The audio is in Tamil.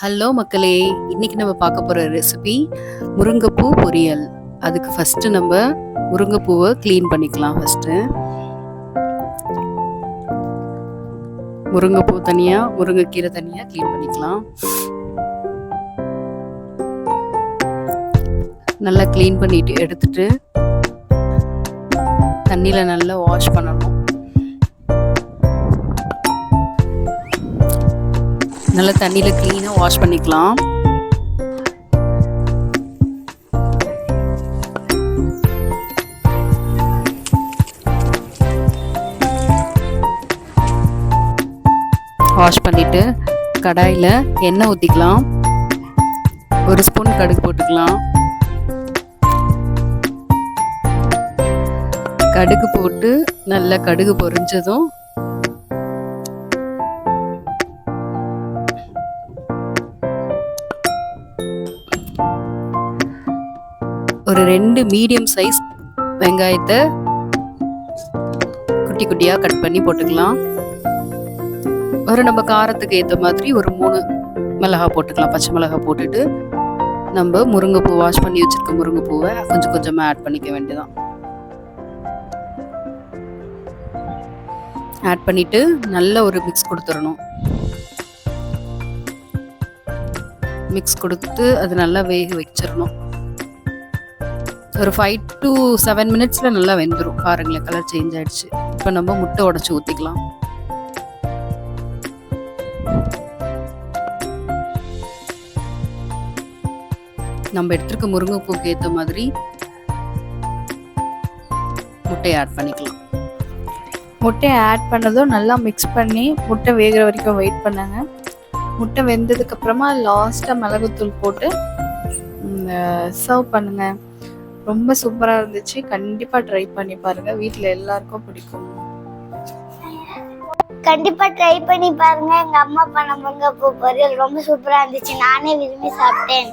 ஹலோ மக்களே. இன்னைக்கு நம்ம பார்க்க போகிற ரெசிபி முருங்கைப்பூ பொரியல். அதுக்கு ஃபஸ்ட்டு நம்ம முருங்கைப்பூவை க்ளீன் பண்ணிக்கலாம் ஃபஸ்ட்டு முருங்கைப்பூ தனியாக முருங்கைக்கீரை தனியாக க்ளீன் பண்ணிக்கலாம். நல்லா க்ளீன் பண்ணிட்டு எடுத்துட்டு தண்ணியில் நல்லா வாஷ் பண்ணணும். நல்லா தண்ணியில் க்ளீனாக வாஷ் பண்ணிக்கலாம். வாஷ் பண்ணிவிட்டு கடாயில் எண்ணெய் ஊற்றிக்கலாம் ஒரு ஸ்பூன் கடுகு போட்டுக்கலாம். கடுகு போட்டு நல்லா கடுகு பொரிஞ்சதும் ஒரு ரெண்டு மீடியம் சைஸ் வெங்காயத்தை குட்டி குட்டியாக கட் பண்ணி போட்டுக்கலாம். ஒரு நம்ம காரத்துக்கு ஏற்ற மாதிரி ஒரு மூணு மிளகா போட்டுக்கலாம். பச்சை மிளகா போட்டுட்டு நம்ம முருங்கைப்பூ வாஷ் பண்ணி வச்சுருக்க முருங்கைப்பூவை கொஞ்சம் கொஞ்சமாக ஆட் பண்ணிக்க வேண்டியதான் ஆட் பண்ணிவிட்டு நல்ல ஒரு மிக்ஸ் கொடுத்துடணும். மிக்ஸ் கொடுத்து அது நல்லா வேக வச்சிடணும். ஒரு ஃபைவ் டு செவன் மினிட்ஸில் நல்லா வெந்துடும் பாருங்களேன் கலர் சேஞ்ச் ஆயிடுச்சு. இப்போ நம்ம முட்டை உடச்சி ஊற்றிக்கலாம் நம்ம எடுத்துருக்க முருங்கைப்பூக்கு ஏற்ற மாதிரி முட்டையை ஆட் பண்ணிக்கலாம். முட்டையை ஆட் பண்ணதும் நல்லா மிக்ஸ் பண்ணி முட்டை வேகிற வரைக்கும் வெயிட் பண்ணாங்க. முட்டை வெந்ததுக்கப்புறமா லாஸ்ட்டாக மிளகுத்தூள் போட்டு சர்வ் பண்ணுங்கள் ரொம்ப சூப்பராக இருந்துச்சு. கண்டிப்பாக ட்ரை பண்ணி பாருங்க. வீட்டில் எல்லாருக்கும் பிடிக்கும். கண்டிப்பா ட்ரை பண்ணி பாருங்க. எங்க அம்மா பண்ண முருங்கைப்பூ பொரியல் ரொம்ப சூப்பரா இருந்துச்சு. நானே விரும்பி சாப்பிட்டேன்.